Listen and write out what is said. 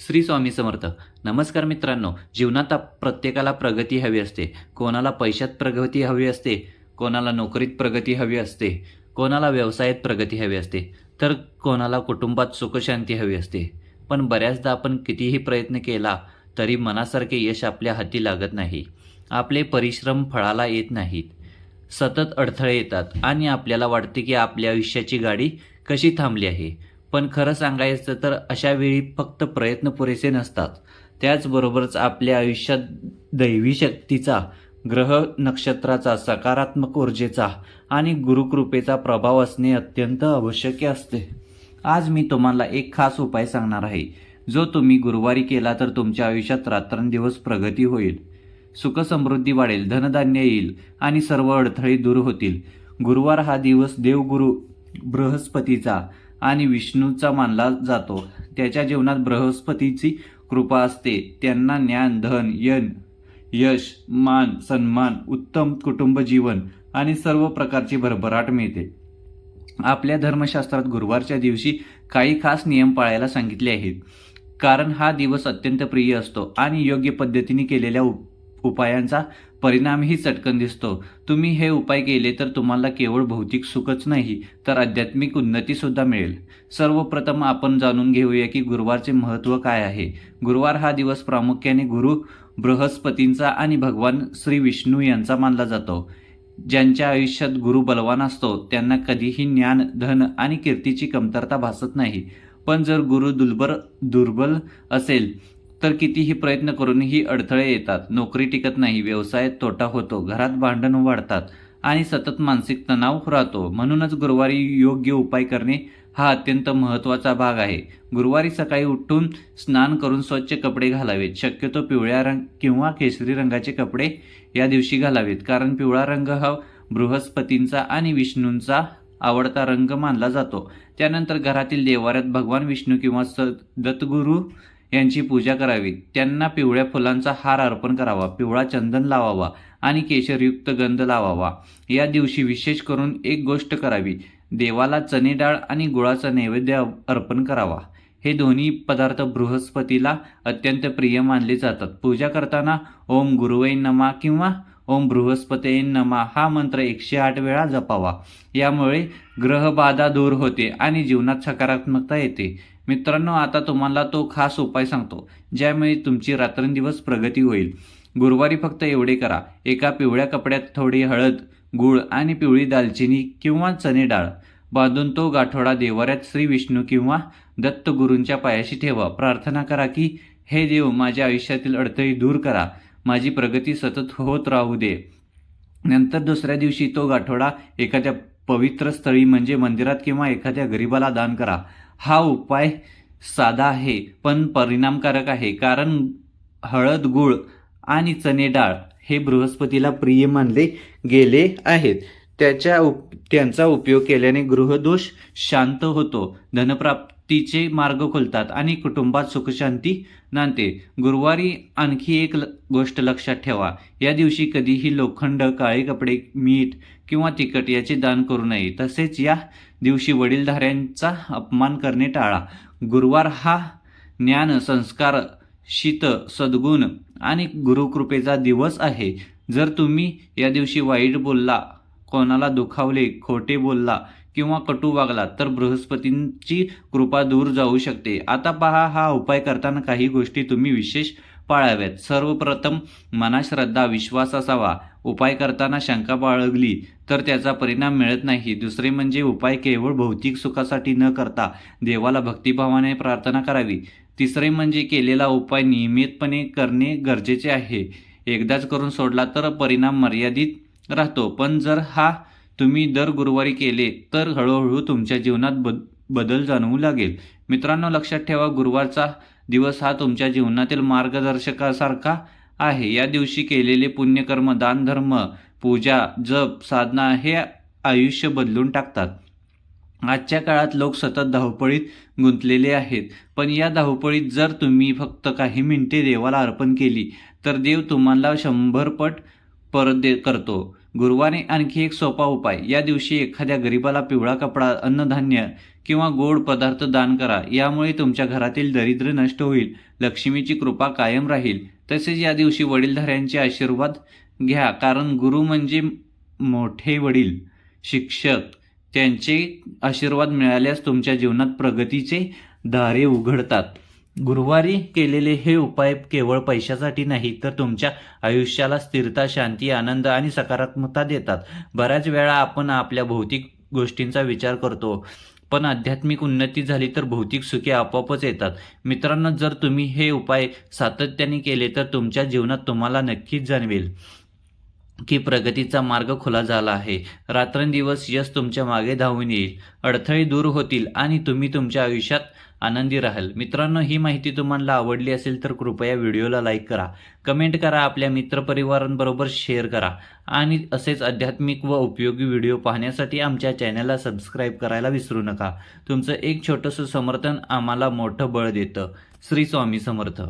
श्री स्वामी समर्थ. नमस्कार मित्रांनो जीवनात प्रत्येकाला प्रगती हवी असते. कोणाला पैशात प्रगती हवी असते कोणाला नोकरीत प्रगती हवी असते कोणाला व्यवसायात प्रगती हवी असते तर कोणाला कुटुंबात सुखशांती हवी असते. पण बऱ्याचदा आपण कितीही प्रयत्न केला तरी मनासारखे यश आपल्या हाती लागत नाही. आपले परिश्रम फळाला येत नाहीत. सतत अडथळे येतात आणि आपल्याला वाटते की आपल्या आयुष्याची गाडी कशी थांबली आहे. पण खरं सांगायचं तर अशा वेळी फक्त प्रयत्न पुरेसे नसतात. त्याचबरोबरच आपल्या आयुष्यात दैवी शक्तीचा ग्रह नक्षत्राचा सकारात्मक ऊर्जेचा आणि गुरुकृपेचा प्रभाव असणे अत्यंत आवश्यक असते. आज मी तुम्हाला एक खास उपाय सांगणार आहे. जो तुम्ही गुरुवारी केला तर तुमच्या आयुष्यात रात्रंदिवस प्रगती होईल. सुखसमृद्धी वाढेल धनधान्य येईल आणि सर्व अडथळे दूर होतील. गुरुवार हा दिवस देवगुरु बृहस्पतीचा आणि विष्णूचा मानला जातो. त्याच्या जीवनात बृहस्पतीची कृपा असते. त्यांना ज्ञान धन यन यश मान सन्मान उत्तम कुटुंब जीवन आणि सर्व प्रकारची भरभराट मिळते. आपल्या धर्मशास्त्रात गुरुवारच्या दिवशी काही खास नियम पाळायला सांगितले आहेत. कारण हा दिवस अत्यंत प्रिय असतो आणि योग्य पद्धतीने केलेल्या उप उपायांचा परिणामही चटकन दिसतो. तुम्ही हे उपाय केले तर तुम्हाला केवळ भौतिक सुखच नाही तर आध्यात्मिक उन्नतीसुद्धा मिळेल. सर्वप्रथम आपण जाणून घेऊया की गुरुवारचे महत्त्व काय आहे. गुरुवार हा दिवस प्रामुख्याने गुरु बृहस्पतींचा आणि भगवान श्री विष्णू यांचा मानला जातो. ज्यांच्या आयुष्यात गुरु बलवान असतो त्यांना कधीही ज्ञान धन आणि कीर्तीची कमतरता भासत नाही. पण जर गुरु दुर्बल दुर्बल असेल तर कितीही प्रयत्न करूनही अडथळे येतात. नोकरी टिकत नाही व्यवसायात तोटा होतो घरात भांडण वाढतात आणि सतत मानसिक तणाव राहतो. म्हणूनच गुरुवारी योग्य उपाय करणे हा अत्यंत महत्त्वाचा भाग आहे. गुरुवारी सकाळी उठून स्नान करून स्वच्छ कपडे घालावेत. शक्यतो पिवळ्या रंग किंवा केशरी रंगाचे कपडे या दिवशी घालावेत कारण पिवळा रंग हा बृहस्पतींचा आणि विष्णूंचा आवडता रंग मानला जातो. त्यानंतर घरातील देवाऱ्यात भगवान विष्णू किंवा स दत्तगुरू यांची पूजा करावी. त्यांना पिवळ्या फुलांचा हार अर्पण करावा पिवळा चंदन लावावा आणि केशरयुक्त गंध लावावा. या दिवशी विशेष करून एक गोष्ट करावी देवाला चणे डाळ आणि गुळाचा नैवेद्य अर्पण करावा. हे दोन्ही पदार्थ बृहस्पतीला अत्यंत प्रिय मानले जातात. पूजा करताना ओम गुरुवै नमा किंवा ओम बृहस्पते नमा. हा मंत्र एकशे आठ वेळा जपावा. यामुळे ग्रहबाधा दूर होते आणि जीवनात सकारात्मकता येते. मित्रांनो आता तुम्हाला तो खास उपाय सांगतो ज्यामुळे तुमची रात्रंदिवस प्रगती होईल. गुरुवारी फक्त एवढे करा. एका पिवळ्या कपड्यात थोडी हळद गूळ आणि पिवळी दालचिनी किंवा चणे डाळ. बांधून तो गाठोडा देवाऱ्यात श्री विष्णू किंवा दत्तगुरूंच्या पायाशी ठेवा. प्रार्थना करा की हे देव माझ्या आयुष्यातील अडथळे दूर करा. माझी प्रगती सतत होत राहू दे. नंतर दुसऱ्या दिवशी तो गाठोडा एखाद्या पवित्र स्थळी म्हणजे मंदिरात किंवा एखाद्या गरीबाला दान करा. हा उपाय साधा आहे पण परिणामकारक आहे कारण हळद गूळ आणि चणे डाळ हे बृहस्पतीला प्रिय मानले गेले आहेत. त्याच्या उप त्यांचा उपयोग केल्याने गृहदोष शांत होतो. तिचे मार्ग खुलतात आणि कुटुंबात सुखशांती नांदते. गुरुवारी आणखी एक ल- गोष्ट लक्षात ठेवा. या दिवशी कधीही लोखंड काळे कपडे मीठ किंवा तिखट याचे दान करू नये. तसेच या दिवशी वडीलधाऱ्यांचा अपमान करणे टाळा. गुरुवार हा ज्ञान संस्कार शीत सद्गुण आणि गुरुकृपेचा दिवस आहे. जर तुम्ही या दिवशी वाईट बोलला कोणाला दुखावले खोटे बोलला किंवा कटू वागला तर बृहस्पतींची कृपा दूर जाऊ शकते. आता पहा हा उपाय करताना काही गोष्टी तुम्ही विशेष पाळाव्यात. सर्वप्रथम मनात श्रद्धा विश्वास असावा. उपाय करताना शंका बाळगली तर त्याचा परिणाम मिळत नाही. दुसरे म्हणजे उपाय केवळ भौतिक सुखासाठी न करता देवाला भक्तिभावाने प्रार्थना करावी. तिसरे म्हणजे केलेला उपाय नियमितपणे करणे गरजेचे आहे. एकदाच करून सोडला तर परिणाम मर्यादित राहतो. पण जर हा तुम्ही दर गुरुवारी केले तर हळूहळू तुमच्या जीवनात बद बदल जाणवू लागेल. मित्रांनो लक्षात ठेवा गुरुवारचा दिवस हा तुमच्या जीवनातील मार्गदर्शकासारखा आहे. या दिवशी केलेले पुण्यकर्म दानधर्म पूजा जप साधना हे आयुष्य बदलून टाकतात. आजच्या काळात लोक सतत धावपळीत गुंतलेले आहेत. पण या धावपळीत जर तुम्ही फक्त काही मिनिटे देवाला अर्पण केली तर देव तुम्हाला शंभर पट परत दे करतो. गुरुवारी आणखी एक सोपा उपाय. या दिवशी एखाद्या गरीबाला पिवळा कपडा अन्नधान्य किंवा गोड पदार्थ दान करा. यामुळे तुमच्या घरातील दरिद्र नष्ट होईल. लक्ष्मीची कृपा कायम राहील. तसेच या दिवशी वडीलधाऱ्यांचे आशीर्वाद घ्या. कारण गुरु म्हणजे मोठे वडील शिक्षक. त्यांचे आशीर्वाद मिळाल्यास तुमच्या जीवनात प्रगतीचे दारे उघडतात. गुरुवारी केलेले हे उपाय केवळ पैशासाठी नाही तर तुमच्या आयुष्याला स्थिरता शांती आनंद आणि सकारात्मकता देतात. बऱ्याच वेळा आपण आपल्या भौतिक गोष्टींचा विचार करतो पण आध्यात्मिक उन्नती झाली तर भौतिक सुखे आपोआपच येतात. मित्रांनो जर तुम्ही हे उपाय सातत्याने केले तर तुमच्या जीवनात तुम्हाला नक्कीच जाणवेल. की प्रगतीचा मार्ग खुला झाला आहे. रात्रंदिवस यश तुमच्या मागे धावून येईल. अडथळे दूर होतील आणि तुम्ही तुमच्या आयुष्यात आनंदी राहाल. मित्रांनो ही माहिती तुम्हाला आवडली असेल तर कृपया व्हिडिओला लाईक करा. कमेंट करा आपल्या मित्रपरिवारांबरोबर शेअर करा आणि असेच आध्यात्मिक व उपयोगी व्हिडिओ पाहण्यासाठी आमच्या चॅनलला सबस्क्राईब करायला विसरू नका. तुमचं एक छोटंसं समर्थन आम्हाला मोठं बळ देतं. श्री स्वामी समर्थ.